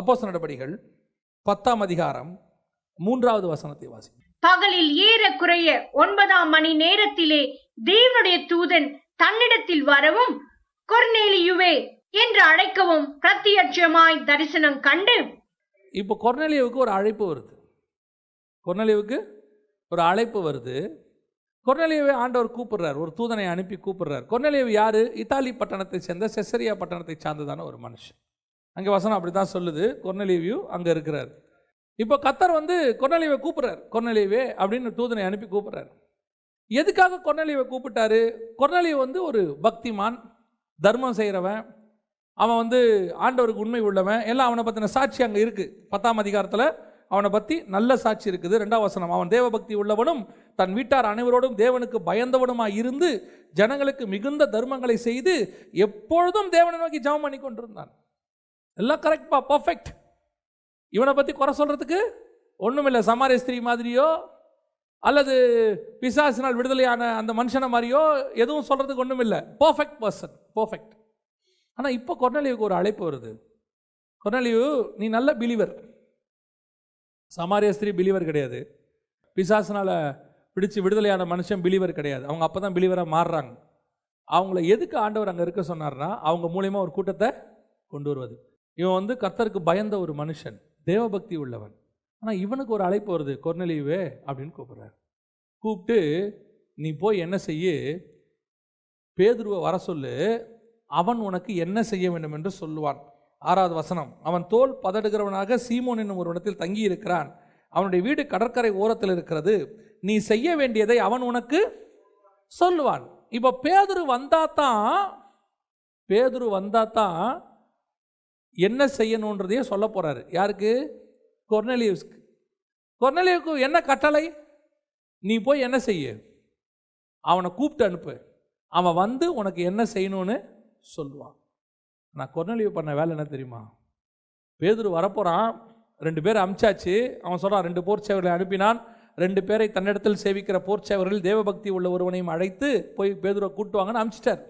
அப்போஸ் நடபடிகள் பத்தாம் அதிகாரம் மூன்றாவது வசனத்தை வாசி பகலில் ஏறக்குறைய ஒன்பதாம் மணி நேரத்திலே தேவனுடைய தூதன் தன்னிடத்தில் வரவும் கொர்நேலியுவே என்று அழைக்கவும் பிரத்யட்சமாய் தரிசனம் கண்டு. இப்போ கொர்நேலியுவுக்கு ஒரு அழைப்பு வருது. கொர்நேலியுவுக்கு ஒரு அழைப்பு வருது. கொர்நேலியுவை ஆண்டவர் கூப்பிடுறார் ஒரு தூதனை அனுப்பி கூப்பிடுறார். கொர்நேலியு யாரு? இத்தாலி பட்டணத்தை சேர்ந்த செசரியா பட்டணத்தை சார்ந்ததான ஒரு மனுஷன். அங்கே வசனம் அப்படி தான் சொல்லுது. கொர்நேலியு அங்கே இருக்கிறார். இப்போ கத்தர் வந்து கொர்நேலியுவை கூப்பிட்றார். கொர்நேலியுவே அப்படின்னு தூதனை அனுப்பி கூப்பிட்றாரு. எதுக்காக கொர்நேலியுவை கூப்பிட்டாரு? கொர்நேலியு வந்து ஒரு பக்திமான் தர்மம் செய்கிறவன் அவன் வந்து ஆண்டவருக்கு உண்மை உள்ளவன் எல்லாம் அவனை பற்றின சாட்சி அங்கே இருக்குது பத்தாம் அதிகாரத்தில் அவனை பற்றி நல்ல சாட்சி இருக்குது. ரெண்டாம் வசனம் அவன் தேவபக்தி உள்ளவனும் தன் வீட்டார் அனைவரோடும் தேவனுக்கு பயந்தவனுமாய் இருந்து ஜனங்களுக்கு மிகுந்த தர்மங்களை செய்து எப்பொழுதும் தேவனை நோக்கி ஜபம் பண்ணி கொண்டிருந்தான் எல்லாம் கரெக்ட்பா பர்ஃபெக்ட் இவனை பற்றி குறை சொல்கிறதுக்கு ஒன்றுமில்லை சமாரிய ஸ்திரீ மாதிரியோ அல்லது பிசாசினால் விடுதலையான அந்த மனுஷனை மாதிரியோ எதுவும் சொல்கிறதுக்கு ஒன்றும் இல்லை பர்ஃபெக்ட் பர்சன் பர்ஃபெக்ட் ஆனால் இப்போ கொர்னலியுக்கு ஒரு அழைப்பு வருது. கொர்னலியு நீ நல்ல பிலீவர் சமாரிய ஸ்திரீ பிலீவர் கிடையாது. பிசாசினால் பிடிச்சு விடுதலையான மனுஷன் பிலீவர் கிடையாது. அவங்க அப்போ தான் பிலீவராக மாறுறாங்க. அவங்கள எதுக்கு ஆண்டவர் அங்கே இருக்க சொன்னார்னா அவங்க மூலியமாக ஒரு கூட்டத்தை கொண்டு வருவது. இவன் வந்து கர்த்தருக்கு பயந்த ஒரு மனுஷன் தேவபக்தி உள்ளவன். ஆனால் இவனுக்கு ஒரு அழைப்பு வருது கொர்னலியுவே அப்படின்னு கூப்பிட்றாரு. கூப்பிட்டு நீ போய் என்ன செய்ய? பேதுருவை வர சொல்லு. அவன் உனக்கு என்ன செய்ய வேண்டும் என்று சொல்லுவான். ஆறாவது வசனம். அவன் தோல் பதடுகிறவனாக சீமோன் என்னும் ஒரு இடத்தில் தங்கி இருக்கிறான் அவனுடைய வீடு கடற்கரை ஓரத்தில் இருக்கிறது. நீ செய்ய வேண்டியதை அவன் உனக்கு சொல்லுவான். இப்போ பேதுரு வந்தா தான் பேதுரு வந்தா தான் என்ன செய்யணுன்றதையே சொல்ல போகிறாரு யாருக்கு? கொர்னலியூஸ்க்கு கொர்னலியுக்கு என்ன கட்டளை? நீ போய் என்ன செய்ய? அவனை கூப்பிட்டு அனுப்பு. அவன் வந்து உனக்கு என்ன செய்யணும்னு சொல்லுவான். நான் கொர்னலியு பண்ண வேலை என்ன தெரியுமா? பேதுரு வரப்போகிறான் ரெண்டு பேர் அமிச்சாச்சு. அவன் சொல்கிறான் ரெண்டு போர் சேவர்களை அனுப்பினான். ரெண்டு பேரை தன்னிடத்தில் சேவிக்கிற போர் சேவர்கள் தேவபக்தி உள்ள ஒருவனையும் அழைத்து போய் பேதுரை கூட்டு வாங்கன்னு அமிச்சிட்டார்.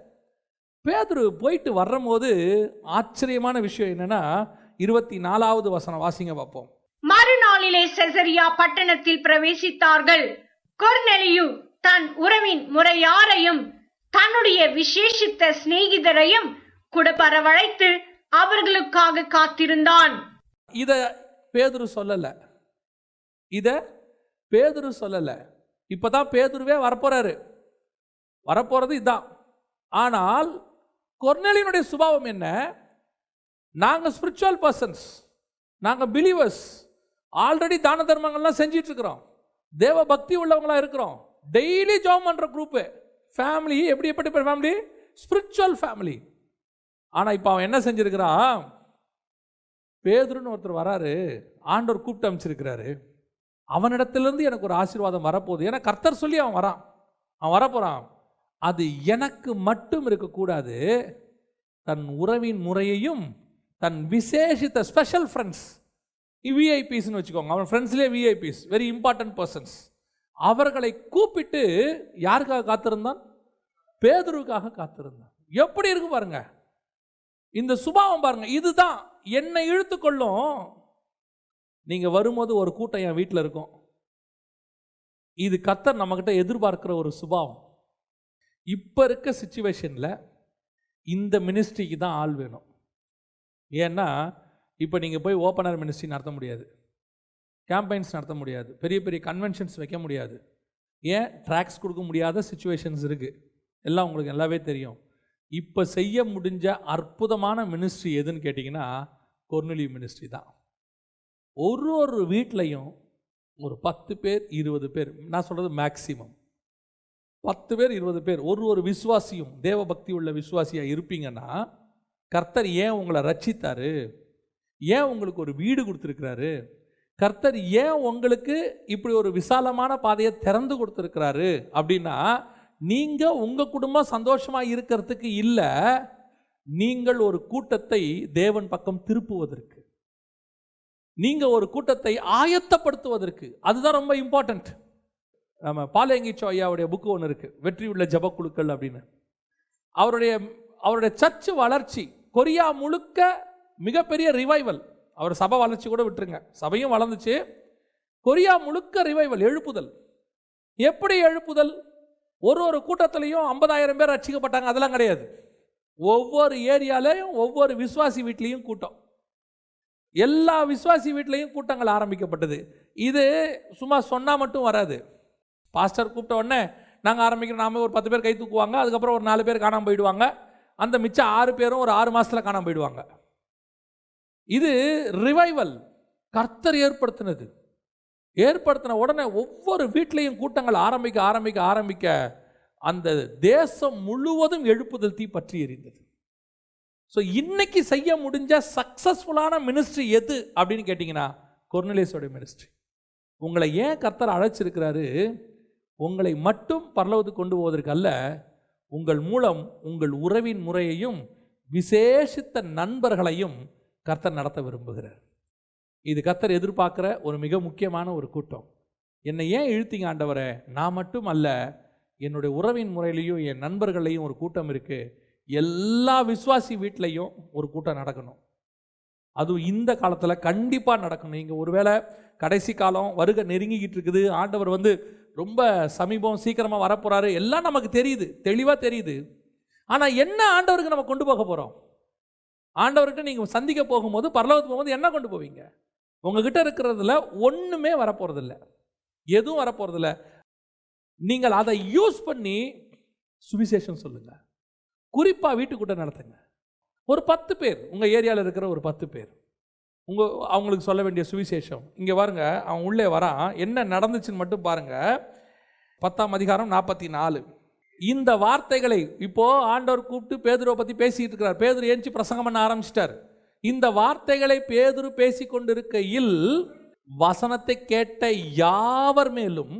பேதுரு போயிட்டு வர்றபோது ஆச்சரியமான விஷயம் என்னன்னா இருபத்தி நாலாவது வசனம் வாசிங்க பார்ப்போம். மறுநாளிலே செசரியா பட்டணத்தில் பிரவேசித்தார்கள். கொர்நெலியு தன் உறவின் முறையாரையும் தன்னுடைய விசேஷித்த சிநேகிதரையும் கூட வரவழைத்து அவர்களுக்காக காத்திருந்தான். இதை பேதுரு சொல்லலை. இதை பேதுரு சொல்லலை. இப்போ தான் பேதுருவே வரப்போறாரு. வரப்போகிறது இதான். ஆனால் கொர்னேலியனுடைய சுபாவம் என்ன? நாங்கள் ஸ்பிரிச்சுவல் பர்சன்ஸ் நாங்கள் பிலீவர்ஸ் ஆல்ரெடி தான தர்மங்கள்லாம் செஞ்சிட்டு இருக்கிறோம் தேவ பக்தி உள்ளவங்களாக இருக்கிறோம். டெய்லி ஜாப் பண்ணுற குரூப்பு ஃபேமிலி எப்படி எப்படிப்பட்ட ஃபேமிலி ஸ்பிரிச்சுவல் ஃபேமிலி ஆனால் இப்போ அவன் என்ன செஞ்சுருக்கிறான் பேதுருன்னு ஒருத்தர் வராரு. ஆண்டவர் கூப்பிட்டு அமைச்சிருக்கிறாரு. அவனிடத்துலேருந்து எனக்கு ஒரு ஆசீர்வாதம் வரப்போகுது. ஏன்னா கர்த்தர் சொல்லி அவன் வரான். அவன் வரப்போகிறான் அது எனக்கு மட்டும் இருக்கக்கூடாது. தன் உறவின் முறையையும் தன் விசேஷித்த ஸ்பெஷல் ஃப்ரெண்ட்ஸ் விஐபிஸ்னு வச்சுக்கோங்க. அவன் ஃப்ரெண்ட்ஸ்லேயே விஐபிஸ் வெரி இம்பார்ட்டன்ட் பர்சன்ஸ் அவர்களை கூப்பிட்டு யாருக்காக காத்திருந்தான்? பேதுருவுக்காக காத்திருந்தான். எப்படி இருக்கு பாருங்க. இந்த சுபாவம் பாருங்க. இதுதான். என்னை இழுத்துக்கொள்ளும் நீங்க வரும்போது ஒரு கூட்டம் என் வீட்டில் இருக்கும். இது கத்தர் நம்மக்கிட்ட எதிர்பார்க்கிற ஒரு சுபாவம். இப்போ இருக்க சுச்சுவேஷனில் இந்த மினிஸ்ட்ரிக்கு தான் ஆள் வேணும். ஏன்னா இப்போ நீங்கள் போய் ஓப்பனர் மினிஸ்ட்ரி நடத்த முடியாது. கேம்பெயின்ஸ் நடத்த முடியாது. பெரிய பெரிய கன்வென்ஷன்ஸ் வைக்க முடியாது. ஏன்? ட்ராக்ஸ் கொடுக்க முடியாத சுச்சுவேஷன்ஸ் இருக்குது எல்லாம் உங்களுக்கு நல்லாவே தெரியும். இப்போ செய்ய முடிஞ்ச அற்புதமான மினிஸ்ட்ரி எதுன்னு கேட்டிங்கன்னா கொர்னலி மினிஸ்ட்ரி தான். ஒரு ஒரு வீட்லையும் ஒரு பத்து பேர் இருபது பேர் நான் சொல்கிறது மேக்சிமம் பத்து பேர் இருபது பேர் ஒரு ஒரு விசுவாசியும் தேவ பக்தி உள்ள விசுவாசியாக இருப்பீங்கன்னா கர்த்தர் ஏன் உங்களை ரட்சித்தாரு? ஏன் உங்களுக்கு ஒரு வீடு கொடுத்துருக்கிறாரு? கர்த்தர் ஏன் உங்களுக்கு இப்படி ஒரு விசாலமான பாதையை திறந்து கொடுத்துருக்கிறாரு? அப்படின்னா நீங்கள் உங்கள் குடும்பம் சந்தோஷமாக இருக்கிறதுக்கு இல்லை நீங்கள் ஒரு கூட்டத்தை தேவன் பக்கம் திருப்புவதற்கு. நீங்கள் ஒரு கூட்டத்தை ஆயத்தப்படுத்துவதற்கு. அதுதான் ரொம்ப இம்பார்ட்டண்ட் நம்ம பாலேங்கிச்சோ ஐயாவுடைய புக்கு ஒன்று இருக்குது வெற்றி உள்ள ஜபக்குழுக்கள் அப்படின்னு. அவருடைய அவருடைய சர்ச்சு வளர்ச்சி கொரியா முழுக்க மிகப்பெரிய ரிவைவல் அவர் சபை வளர்ச்சி கூட விட்டுருங்க. சபையும் வளர்ந்துச்சு. கொரியா முழுக்க ரிவைவல் எழுப்புதல். எப்படி எழுப்புதல்? ஒரு ஒரு கூட்டத்திலையும் ஐம்பதாயிரம் பேர் ரட்சிக்கப்பட்டாங்க அதெல்லாம் கிடையாது. ஒவ்வொரு ஏரியாலையும் ஒவ்வொரு விஸ்வாசி வீட்லேயும் கூட்டம். எல்லா விஸ்வாசி வீட்லேயும் கூட்டங்கள் ஆரம்பிக்கப்பட்டது. இது சும்மா சொன்னால் மட்டும் வராது. பாஸ்டர் கூப்பிட்ட உடனே நாங்கள் ஆரம்பிக்கிறோம். நாம ஒரு பத்து பேர் கை தூக்குவாங்க. அதுக்கப்புறம் ஒரு நாலு பேர் காணாமல் போயிடுவாங்க. அந்த மிச்சம் ஆறு பேரும் ஒரு ஆறு மாதத்தில் காணாமல் போயிடுவாங்க. இது ரிவைவல் கர்த்தர் ஏற்படுத்தினது. ஏற்படுத்தின உடனே ஒவ்வொரு வீட்லேயும் கூட்டங்கள் ஆரம்பிக்க ஆரம்பிக்க ஆரம்பிக்க அந்த தேசம் முழுவதும் எழுப்புதல் தீ பற்றி எறிந்தது ஸோ இன்னைக்கு செய்ய முடிஞ்ச சக்ஸஸ்ஃபுல்லான மினிஸ்ட்ரி எது அப்படின்னு கேட்டிங்கன்னா கொர்னலேஸோடைய மினிஸ்ட்ரி உங்களை ஏன் கர்த்தர் அழைச்சிருக்கிறாரு? உங்களை மட்டும் பரலவத்துக்கு கொண்டு போவதற்கு அல்ல உங்கள் மூலம் உங்கள் உறவின் முறையையும் விசேஷித்த நண்பர்களையும் கர்த்தர் நடத்த விரும்புகிறார். இது கர்த்தர் எதிர்பார்க்குற ஒரு மிக முக்கியமான ஒரு கூட்டம். என்னை ஏன் இழுத்தீங்க ஆண்டவரை? நான் மட்டும் அல்ல என்னுடைய உறவின் முறையிலையும் என் நண்பர்களையும் ஒரு கூட்டம் இருக்குது எல்லா விஸ்வாசி வீட்லேயும் ஒரு கூட்டம் நடக்கணும். அதுவும் இந்த காலத்தில் கண்டிப்பாக நடக்கணும். நீங்கள் ஒருவேளை கடைசி காலம் வருகை நெருங்கிக்கிட்டு இருக்குது. ஆண்டவர் வந்து ரொம்ப சமீபம் சீக்கிரமாக வரப்போகிறாரு எல்லாம் நமக்கு தெரியுது. தெளிவாக தெரியுது. ஆனால் என்ன ஆண்டவருக்கு நம்ம கொண்டு போக போகிறோம் ஆண்டவர்கிட்ட நீங்கள் சந்திக்க போகும்போது பரலோகத்துக்கு போகும்போது என்ன கொண்டு போவீங்க? உங்ககிட்ட இருக்கிறதுல ஒன்றுமே வரப்போகிறதில்ல எதுவும் வரப்போகிறதில்ல நீங்கள் அதை யூஸ் பண்ணி சுவிசேஷம் சொல்லுங்கள் குறிப்பாக வீட்டுக்கூட்ட நடத்துங்க. ஒரு பத்து பேர் உங்கள் ஏரியாவில் இருக்கிற ஒரு பத்து பேர். உங்கள் அவங்களுக்கு சொல்ல வேண்டிய சுவிசேஷம். இங்கே பாருங்க அவன் உள்ளே வரான். என்ன நடந்துச்சுன்னு மட்டும் பாருங்க. பத்தாம் அதிகாரம் நாற்பத்தி நாலு இந்த வார்த்தைகளை இப்போ ஆண்டவர் கூப்பிட்டு பேதுருவை பற்றி பேசிட்டு இருக்கிறார் பேதுரு ஏஞ்சி பிரசங்கம் பண்ண ஆரம்பிச்சிட்டார். இந்த வார்த்தைகளை பேதுரு பேசி கொண்டிருக்கையில் வசனத்தை கேட்ட யாவர் மேலும்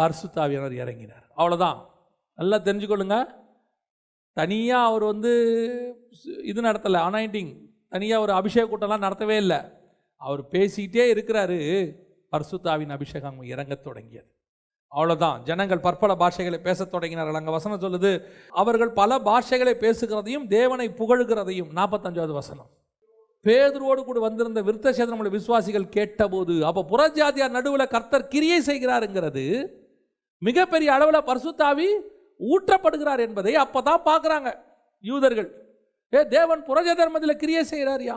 பரிசுத்தாவியானவர் இறங்கினார். அவ்வளோதான் நல்லா தெரிஞ்சுக்கொள்ளுங்க. தனியாக அவர் வந்து இது நடத்தலை அனாயிண்டிங் தனியாக ஒரு அபிஷேக கூட்டம்லாம் நடத்தவே இல்லை. அவர் பேசிக்கிட்டே இருக்கிறாரு. பர்சுத்தாவின் அபிஷேகம் இறங்கத் தொடங்கியது. அவ்வளோதான் ஜனங்கள் பற்பல பாஷைகளை பேசத் தொடங்கினார்கள். அங்கே வசனம் சொல்லுது அவர்கள் பல பாஷைகளை பேசுகிறதையும் தேவனை புகழுகிறதையும். நாற்பத்தஞ்சாவது வசனம். பேதுருவோடு கூட வந்திருந்த விருத்த சேதனமுள்ள விசுவாசிகள் கேட்டபோது அப்போ புறஜாதியார் நடுவில் கர்த்தர் கிரியை செய்கிறாருங்கிறது மிகப்பெரிய அளவில் பர்சுத்தாவி ஊற்றப்படுகிறார் என்பதை அப்போ தான் பார்க்குறாங்க யூதர்கள். ஏ தேவன் புரஜ தர்மத்தில் கிரியை செய்கிறாரியா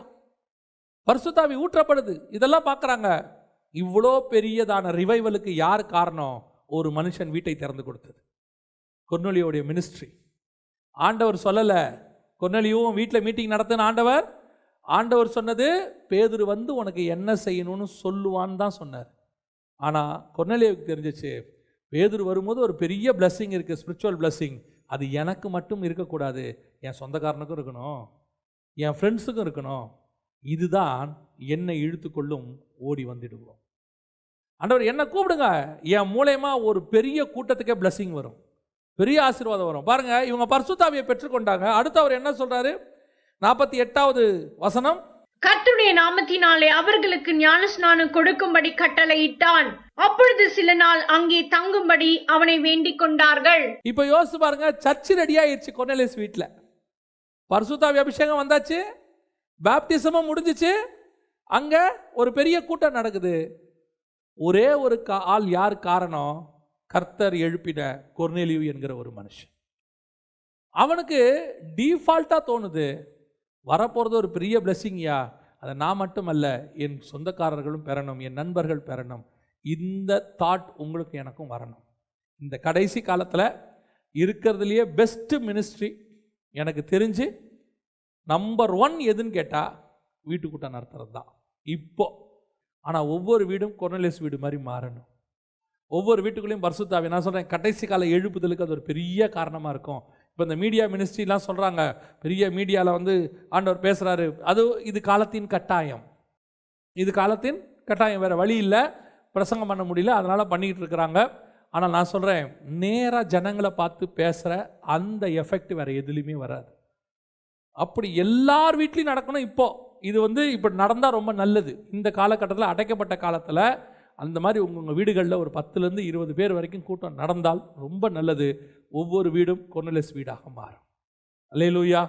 பரிசுத்தாவி ஊற்றப்படுது. இதெல்லாம் பார்க்குறாங்க. இவ்வளோ பெரியதான ரிவைவலுக்கு யார் காரணம்? ஒரு மனுஷன் வீட்டை திறந்து கொடுத்தது. கொர்னொலியோடைய மினிஸ்ட்ரி ஆண்டவர் சொல்லலை கொர்னலியும் வீட்டில் மீட்டிங் நடத்துன ஆண்டவர்? ஆண்டவர் சொன்னது பேதுரு வந்து உனக்கு என்ன செய்யணும்னு சொல்லுவான்னு தான் சொன்னார். ஆனால் கொர்னலியாவுக்கு தெரிஞ்சிச்சு பேதுரு வரும்போது ஒரு பெரிய பிளஸ்ஸிங் இருக்குது ஸ்பிரிச்சுவல் பிளஸ்ஸிங் அது எனக்கு மட்டும் இருக்கக்கூடாது. என் சொந்தக்காரனுக்கும் இருக்கணும். என் ஃப்ரெண்ட்ஸுக்கும் இருக்கணும். இதுதான் என்னை இழுத்துக்கொள்ளும் ஓடி வந்துடுவோம். ஆண்டவர் என்ன கூப்பிடுங்க. என் மூலயமா ஒரு பெரிய கூட்டத்துக்கே பிளஸ்ஸிங் வரும். பெரிய ஆசீர்வாதம் வரும். பாருங்க இவங்க பர்சுத்தாவியை பெற்றுக்கொண்டாங்க. அடுத்து அவர் என்ன சொல்கிறாரு நாற்பத்தி எட்டாவது வசனம். கர்த்துடைய நாமத்தினாலே அவர்களுக்கு ஞானஸ்நானம் கொடுக்கும்படி கட்டளையிட்டான். அப்பொழுது சில நாள் அங்கே தங்கும்படி அவனை வேண்டிக் கொண்டார்கள். இப்போ யோசிச்சு பாருங்க சர்ச்சு ரெடி ஆயிடுச்சு கொன்னலேஸ் வீட்டில் பரிசுத்தாவி அபிஷேகம் வந்தாச்சு பேப்டிசமும் முடிஞ்சிச்சு அங்கே ஒரு பெரிய கூட்டம் நடக்குது. ஒரே ஒரு கா ஆள் யார் காரணம்? கர்த்தர் எழுப்பின கொர்னேலியூ என்கிற ஒரு மனுஷன். அவனுக்கு டீஃபால்ட்டாக தோணுது வரப்போகிறது ஒரு பெரிய பிளெஸ்ஸிங்யா அதை நான் மட்டுமல்ல என் சொந்தக்காரர்களும் பெறணும் என் நண்பர்கள் பெறணும். இந்த தாட் உங்களுக்கு எனக்கும் வரணும். இந்த கடைசி காலத்தில் இருக்கிறதுலையே பெஸ்ட்டு மினிஸ்ட்ரி எனக்கு தெரிஞ்சு நம்பர் ஒன் எதுன்னு கேட்டால் வீட்டுக்கூட்டம் நடத்துறது தான் இப்போ. ஆனால் ஒவ்வொரு வீடும் கொர்னலேஸ் வீடு மாதிரி மாறணும். ஒவ்வொரு வீட்டுக்குள்ளேயும் பரிசுத்தாவி நான் சொல்கிறேன் கடைசி கால எழுப்புதலுக்கு அது ஒரு பெரிய காரணமாக இருக்கும். இப்போ இந்த மீடியா மினிஸ்ட்ரிலாம் சொல்கிறாங்க பெரிய மீடியாவில் வந்து ஆண்டவர் பேசுகிறாரு அது இது காலத்தின் கட்டாயம். இது காலத்தின் கட்டாயம் வேறு வழி இல்லை. பிரசங்கம் பண்ண முடியல அதனால் பண்ணிக்கிட்டு இருக்கிறாங்க. ஆனால் நான் சொல்கிறேன் நேராக ஜனங்களை பார்த்து பேசுகிற அந்த எஃபெக்ட் வேறு எதுலேயுமே வராது. அப்படி எல்லார் வீட்லேயும் நடக்கணும் இப்போது இது வந்து இப்போ நடந்தால் ரொம்ப நல்லது. இந்த காலகட்டத்தில் அடைக்கப்பட்ட காலத்தில் அந்த மாதிரி உங்கள் உங்கள் வீடுகளில் ஒரு பத்துலேருந்து இருபது பேர் வரைக்கும் கூட்டம் நடந்தால் ரொம்ப நல்லது. ஒவ்வொரு வீடும் கொர்னலஸ் வீடாக மாறும். அல்லேலூயா.